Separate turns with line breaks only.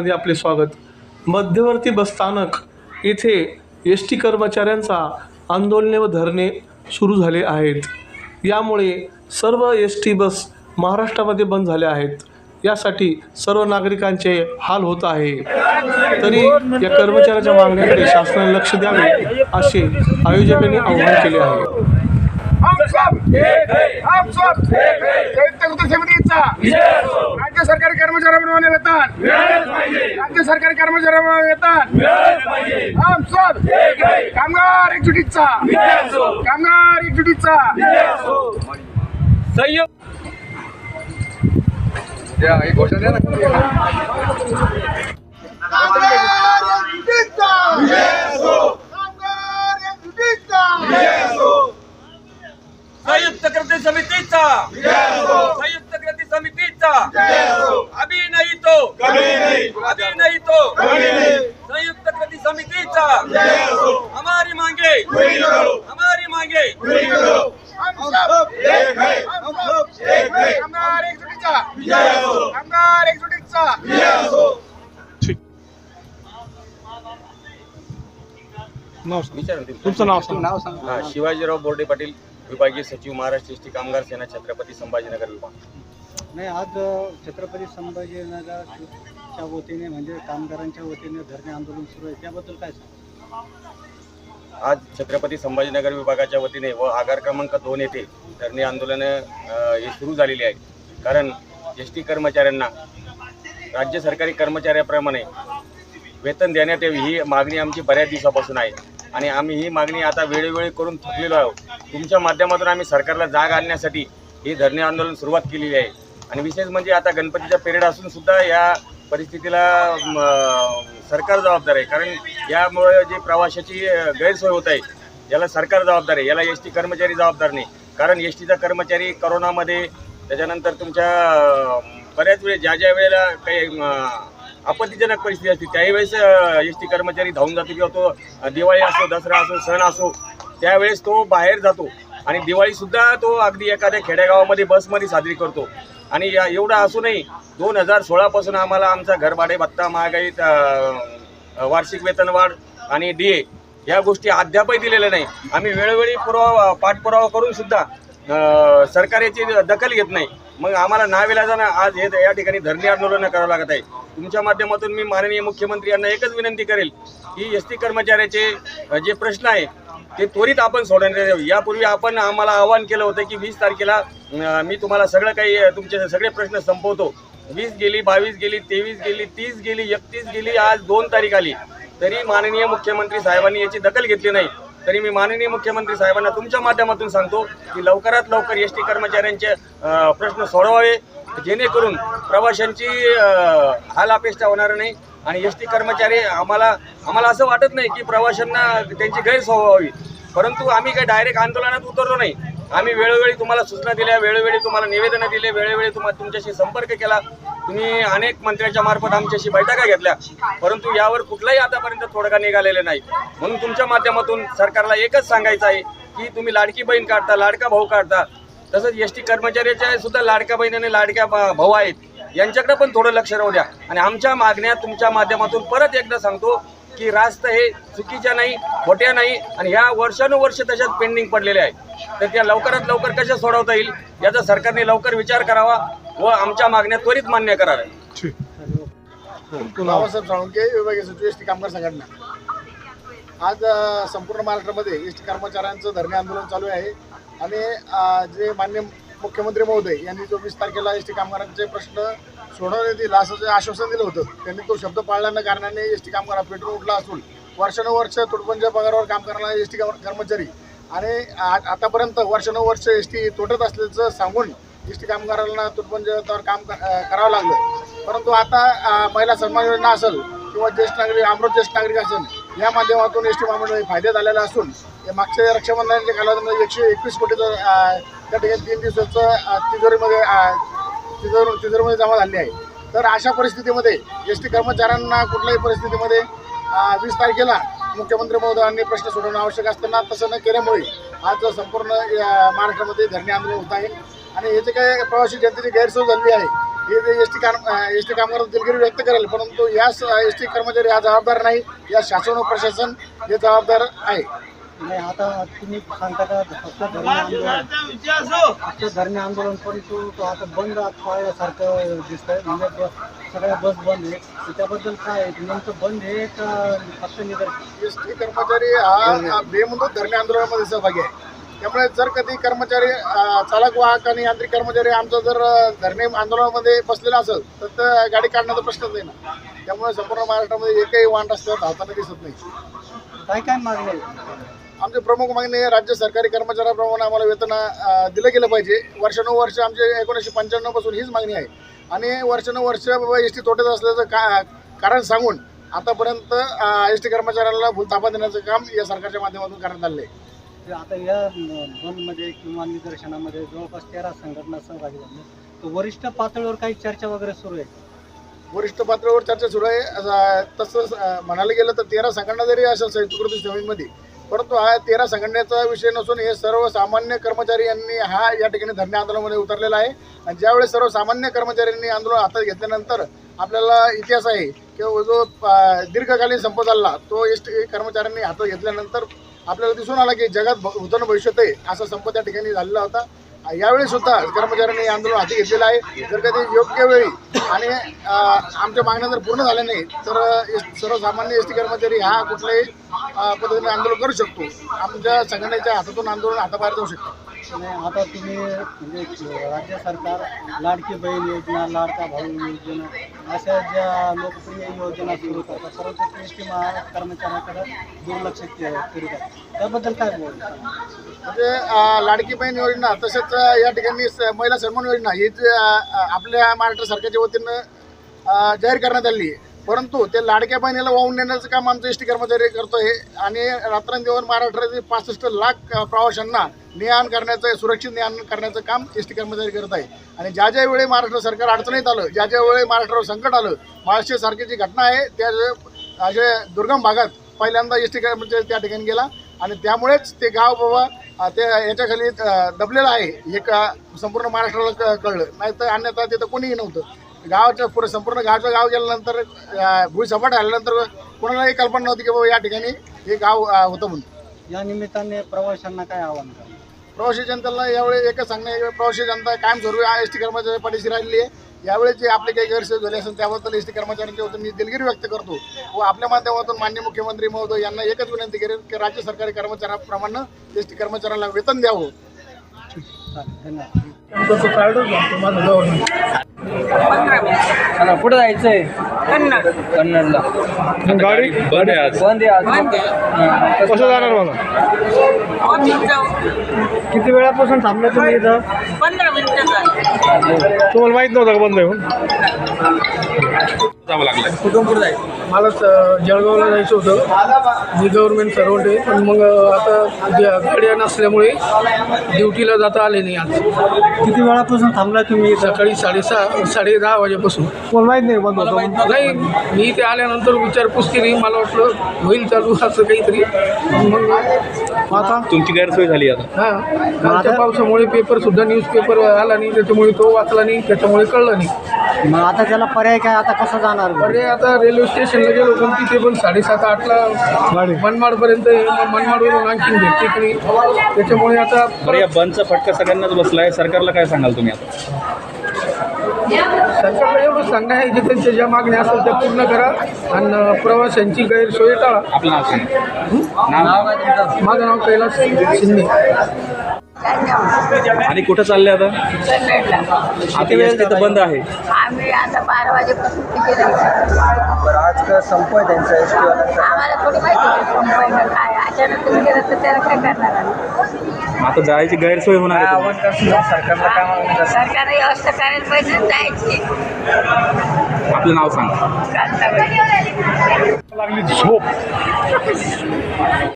मध्ये आपले स्वागत. मध्यवर्ती बसस्थानक येथे एस टी कर्मचाऱ्यांचा आंदोलने व धरणे सुरू झाले आहेत. यामुळे सर्व एस टी बस महाराष्ट्रामध्ये बंद झाल्या आहेत. यासाठी सर्व नागरिकांचे हाल होत आहे. तरी या कर्मचाऱ्याच्या मागण्याकडे शासनाने लक्ष द्यावे असे आयोजकांनी आवाहन केले आहे.
हम सब हम सब संयुक्त कृती समितीचा. राज्य सरकारी कर्मचाऱ्यांप्रमाणे वेतन. राज्य सरकारी कर्मचाऱ्यांप्रमाणे वेतन. हम सब कामगार एकजुटीचा. कामगार एकजुटीचा.
संयुक्त कृती समितीचा. संयुक्त कृती समितीचा. अभी नहीं तो अभी नहीं तो संयुक्त कृती समितीचा. हमारी मांगे. हमारी मांगे.
हम सब हम सब कामगार एकजुटीचा एकजुटीचा
तुमचं नाव सांगा.
हा, शिवाजीराव बोर्डे पाटील. विभागीय सचिव महाराष्ट्र एसटी कामगार सेना छत्रपती संभाजीनगर विभाग.
नाही आज छत्रपती संभाजीनगरच्या वतीने म्हणजे कामगारांच्या वतीने धरणे आंदोलन सुरू आहे. त्याबद्दल काय सांगा?
आज छत्रपती संभाजीनगर विभागाच्या वतीने व आगार क्रमांक दोन येथे धरणे आंदोलन हे सुरू झालेली आहे. कारण एस टी कर्मचाऱ्यांना राज्य सरकारी कर्मचाऱ्याप्रमाणे वेतन देण्यात यावी ही मागणी आमची बऱ्याच दिवसापासून आहे. आणि आम्ही ही मागणी आता वेळोवेळी करून थकलेलो आहोत. तुमच्या माध्यमातून आम्ही सरकारला जाग आणण्यासाठी ही धरणे आंदोलन सुरुवात केलेली आहे. आणि विशेष म्हणजे आता गणपतीचा पिरियड असून सुद्धा या परिस्थितीला सरकार जबाबदार आहे. कारण यामुळे जी प्रवाशाची गैरसोय होत आहे याला सरकार जबाबदार आहे. याला एस टी कर्मचारी जबाबदार नाही. कारण एस टीचा कर्मचारी करोनामध्ये त्याच्यानंतर तुमच्या बऱ्याच वेळेस ज्या ज्या वेळेला काही आपत्तीजनक परिस्थिती असते. त्यावेळेस एस टी कर्मचारी धावून जातो किंवा तो दिवाळी असो दसरा असो सण असो त्यावेळेस तो बाहेर जातो. आणि दिवाळीसुद्धा तो अगदी एखाद्या खेडेगावामध्ये बसमध्ये साजरी करतो. आणि या एवढं असूनही दोन हजार सोळापासून आम्हाला आमचा घरभाडे भत्ता महागाईत वार्षिक वेतनवाढ आणि डी ए या गोष्टी अद्यापही दिलेल्या नाही. आम्ही वेळोवेळी पुरावा पाठपुरावा करून सुद्धा सरकार याची दखल घेत नाही. मग आम्हाला नाविलाजानं आज हे या ठिकाणी धरणे आंदोलन करावं लागत आहे. तुमच्या माध्यमातून मी माननीय मुख्यमंत्री यांना एकच विनंती करेल की एस टी कर्मचाऱ्याचे जे प्रश्न आहे ते त्वरित आपण सोडवण्यात यावे यापूर्वी आपण आम्हाला आवाहन केलं होतं की वीस तारखेला मी तुम्हाला सगळं काही तुमचे सगळे प्रश्न संपवतो. वीस गेली बावीस गेली तेवीस गेली तीस गेली एकतीस गेली आज दोन तारीख आली. तरी माननीय मुख्यमंत्री साहेबांनी याची दखल घेतली नाही. तरी मी माननीय मुख्यमंत्री साहेबांना तुमच्या माध्यमातून सांगतो की लवकरात लवकर एस टी कर्मचाऱ्यांचे प्रश्न सोडवावे जेणेकरून प्रवाशांची हाल अपेक्षा होणार नाही आणि एस टी कर्मचारी आम्हाला आम्हाला असं वाटत नाही की प्रवाशांना त्यांची गैरसोय व्हावी. परंतु आम्ही काही डायरेक्ट आंदोलनात उतरलो नाही. आम्ही वेळोवेळी तुम्हाला सूचना दिल्या वेळोवेळी तुम्हाला निवेदनं दिले वेळोवेळी तुम्हाला तुमच्याशी संपर्क केला. तुम्ही अनेक मंत्र्यांच्या मार्फत आमच्याशी बैठका घेतल्या. परंतु यावर कुठलाही आतापर्यंत तोडगा निघालेला नाही. म्हणून तुमच्या माध्यमातून सरकारला एकच सांगायचं आहे की तुम्ही लाडकी बहीण काढता लाडका भाऊ काढता. तसंच एस टी कर्मचाऱ्याच्या सुद्धा लाडक्या बहीण आणि लाडक्या भाऊ आहेत. यांच्याकडे पण थोडं लक्ष राहू द्या. आणि आमच्या मागण्या तुमच्या माध्यमातून परत एकदा सांगतो की रास्त हे चुकीच्या नाही खोट्या नाही आणि ह्या वर्षानुवर्ष तशाच पेंडिंग पडलेल्या आहेत. तर त्या लवकरात लवकर कशा सोडवता येईल याचा सरकारने लवकर विचार करावा. व आमच्या मागण्या त्वरित मान्य कराव्या
बाबासाहेब साळुंके विभागीय सचिव एस टी कामगार संघटना. आज संपूर्ण महाराष्ट्रामध्ये एस टी कर्मचाऱ्यांचं धरणे आंदोलन चालू आहे. आणि जे मान्य मुख्यमंत्री महोदय यांनी जो वीस तारखेला एस टी कामगारांचे प्रश्न सोडवण्यात येईल असं जे आश्वासन दिलं होतं. त्यांनी तो शब्द पाळल्या न कारणाने एस टी कामगार पेट्रोल उठला असून वर्षानुवर्ष तुटपुंज पगारावर काम करणारे एस टी कर्मचारी आणि आ- आतापर्यंत वर्षानुवर्ष एस टी तुटत असल्याचं सांगून एस टी कामगारांना तुटपुंजावर काम करावं लागलं. परंतु आता महिला सन्मान योजना असेल किंवा ज्येष्ठ नागरिक अमृत ज्येष्ठ नागरिक असेल या माध्यमातून एस टी महामंडळ फायदे झालेला असून या मागच्या रक्षाबंधनाच्या कालावधीमध्ये एकशे एकवीस कोटीचं त्या ठिकाणी तीन दिवसाचं तिजोरीमध्ये तिजोरी तिजोरीमध्ये जमा झाली आहे. तर अशा परिस्थितीमध्ये एस टी कर्मचाऱ्यांना कुठल्याही परिस्थितीमध्ये वीस तारखेला मुख्यमंत्री महोदयांनी प्रश्न सोडवणं आवश्यक असताना तसं न केल्यामुळे आज संपूर्ण महाराष्ट्रामध्ये धरणे आंदोलन होत आहे. आणि याचे काय प्रवासी जनतेची गैरसोय झाली आहे. हे जे एस टी काम एस टी कामगार दिलगिरी व्यक्त करेल परंतु या एस टी कर्मचारी हा जबाबदार नाही. या शासन व प्रशासन हे जबाबदार आहे.
नाही आता तुम्ही सांगता का फक्त धरणे आंदोलन. फक्त धरणे आंदोलन परंतु तो आता बंद पाळल्यासारखं दिसतंय. म्हणजे ब- सगळ्या बस बंद आहे त्याबद्दल काय आहे? नेमकं बंद आहे का फक्त निदर्शन?
एस टी कर्मचारी हा बेमुदत धरणे आंदोलनामध्ये सहभागी आहे. त्यामुळे जर कधी कर्मचारी चालक वाहक आणि यांत्रिक कर्मचारी आमचा जर धरणे आंदोलनामध्ये बसलेला असेल तर गाडी काढण्याचा प्रश्नच नाही ना. त्यामुळे संपूर्ण महाराष्ट्रामध्ये एकही वाहन रस्त्यावर धावताना दिसत नाही.
काय काय मागणी
आमचे प्रमुख मागणी राज्य सरकारी कर्मचाऱ्याप्रमाणे आम्हाला वेतन दिलं गेलं पाहिजे. वर्षानुवर्ष आमचे एकोणीसशे पंच्याण्णवपासून हीच मागणी आहे. आणि वर्षानुवर्ष एस टी तोट्यात असल्याचं का कारण सांगून आतापर्यंत एस टी कर्मचाऱ्याला भूलथापा देण्याचं काम या सरकारच्या माध्यमातून करण्यात आलं आहे.
ते आता या बंदमध्ये किंवा निदर्शनामध्ये जवळपास तेरा संघटना सहभागी झाल्या. तर वरिष्ठ पातळीवर काही चर्चा वगैरे सुरू आहे
वरिष्ठ पातळीवर चर्चा सुरू आहे. अ, तसं अ, म्हणायला गेलं तर तेरा संघटना जरी असेल संयुक्त कृती समितीमध्ये परंतु हा तेरा संघटनेचा विषय नसून हे सर्वसामान्य कर्मचारी यांनी हा या ठिकाणी धरणे आंदोलनामध्ये उतरलेला आहे. आणि ज्यावेळेस सर्वसामान्य कर्मचाऱ्यांनी आंदोलन हातात घेतल्यानंतर आपल्याला इतिहास आहे की जो अ, दीर्घकालीन संप चालला तो एस टी कर्मचाऱ्यांनी हातात घेतल्यानंतर आपल्याला दिसून आला की जगात भ- भूतन भविष्यात आहे असा संप त्या ठिकाणी झालेला होता. यावेळी सुद्धा कर्मचाऱ्यांनी हे आंदोलन हाती घेतलेलं आहे. जर कधी योग्य वेळी आणि आमच्या मागण्या जर पूर्ण झाल्या नाही तर सर्वसामान्य एस टी कर्मचारी हा कुठल्याही पद्धतीने आंदोलन करू शकतो. आमच्या संघटनेच्या हातातून आंदोलन हाताबाहेर जाऊ शकतो.
आता तुम्ही म्हणजे राज्य सरकार लाडकी बहीण योजना लाडका भाऊ योजना अशा ज्या लोकप्रिय योजना सुरू करतात परंतु एस टी कर्मचाऱ्याकडे दुर्लक्ष करीत आहे त्याबद्दल काय बोल
म्हणजे लाडकी बहीण योजना तसेच या ठिकाणी स- महिला सन्मान योजना ही आपल्या महाराष्ट्र सरकारच्या वतीनं जाहीर करण्यात आली आहे. परंतु ते लाडक्या बहिणीला वाहून नेण्याचं काम आमचं एस टी कर्मचारी करतोय आणि रात्रंदिवस महाराष्ट्रातील पासष्ट लाख प्रवाशांना ने आण करण्याचं सुरक्षित ने आण करण्याचं काम एस टी कर्मचारी करत आहे. आणि ज्या ज्या वेळी महाराष्ट्र सरकार अडचणीत आलं ज्या ज्या वेळी महाराष्ट्रावर संकट आलं महाराष्ट्रासारखी जी घटना आहे त्या जे- दुर्गम भागात पहिल्यांदा एस टी कर्मचारी त्या ठिकाणी गेला. आणि त्यामुळेच ते गाव बाबा ते याच्याखाली दबलेलं आहे. हे का संपूर्ण महाराष्ट्राला क- कळलं. नाही तर अन्यथा तिथं कोणीही नव्हतं. गावाच्या पुढे संपूर्ण गावचं गाव गेल्यानंतर अ, भुईसपाट झाल्यानंतर कोणालाही कल्पना नव्हती की बाबा या ठिकाणी हे गाव होतं म्हणून.
या निमित्ताने प्रवाशांना काय आव्हान करा?
प्रवासी जनतेला यावेळी एकच सांगणं प्रवासी जनता कायमस्वरूपी एस टी कर्मचारी पाठीशी राहिलेली आहे. यावेळी जे आपले काही गैरसोय झाले असेल त्याबद्दल एस टी कर्मचाऱ्यांच्या वतीने मी दिलगिरी व्यक्त करतो. व आपल्या माध्यमातून मान्य मुख्यमंत्री महोदय यांना एकच विनंती करेल की राज्य सरकारी कर्मचाऱ्याप्रमाणे एस टी कर्मचाऱ्यांना वेतन द्यावं.
आता कुठं जायचंय?
कन्नड.
कन्नडला.
गाडी?
बंद आहे आज.
बंद आहे आज.
बंद आहे.
कसं जाणार मला
किती वेळापासून थांबले तुम्ही इथं?
पंधरा मिनिटं झाली.
तुम्हाला माहीत नव्हतं का बंद आहे म्हणून?
जावं लागलं.
कुठून कुठं जायचं
मला स- जळगावला जायचं होतं. मी गव्हर्नमेंट सर्वंट आहे. पण मग आता गाड्या नसल्यामुळे ड्युटीला जाता आले नाही आज.
किती वेळापासून थांबला तुम्ही
सकाळी साडेसहा साडे दहा वाजेपासून.
मला माहीत नाही बंद होतं
नाही मी इथे आल्यानंतर विचारपूस केली. मला वाटलं होईल चालू असं काहीतरी. मग आता?
तुमची गैरसोय झाली आता.
हां. कालच्या पावसामुळे पेपर सुद्धा न्यूजपेपर आला नाही त्याच्यामुळे तो वाचला नाही त्याच्यामुळे कळलं नाही.
मग आता त्याला पर्याय काय आता कसं जाणार?
अरे आता रेल्वे स्टेशनला गेलो पण तिथे पण साडेसात आठला मनमाडपर्यंत. मग मनमाडवरून आणखीन भेटते की नाही. त्याच्यामुळे आता
बरं या बंदचा फटका सगळ्यांनाच बसलाय. सरकारला काय सांगाल तुम्ही आता?
सरकारला एवढं सांगणं आहे की त्यांच्या ज्या मागण्या असतील त्या पूर्ण करा. आणि प्रवाशांची गैरसोय टाळा.
आपलं नाव
माझं नाव कैलास शिंदे.
आणि कुठं चालले आता? आता वेळ तिथं बंद आहे.
आम्ही आता बारा वाजेपासून तिथे राहायचं
आज काय संप आहे त्यांचा एस
आम्हाला थोडी माहिती होती संपायला काय. अचानक तुम्ही गेलं तर त्याला काय करणार आम्ही?
आता जायची गैरसोय होणार आहे
करणार सरकारला काय मागणी करणार?
सरकारने व्यवस्था करायला पाहिजे आणि जायची.
आपलं नाव सांगा.
कांताबाई.
लागली झोप.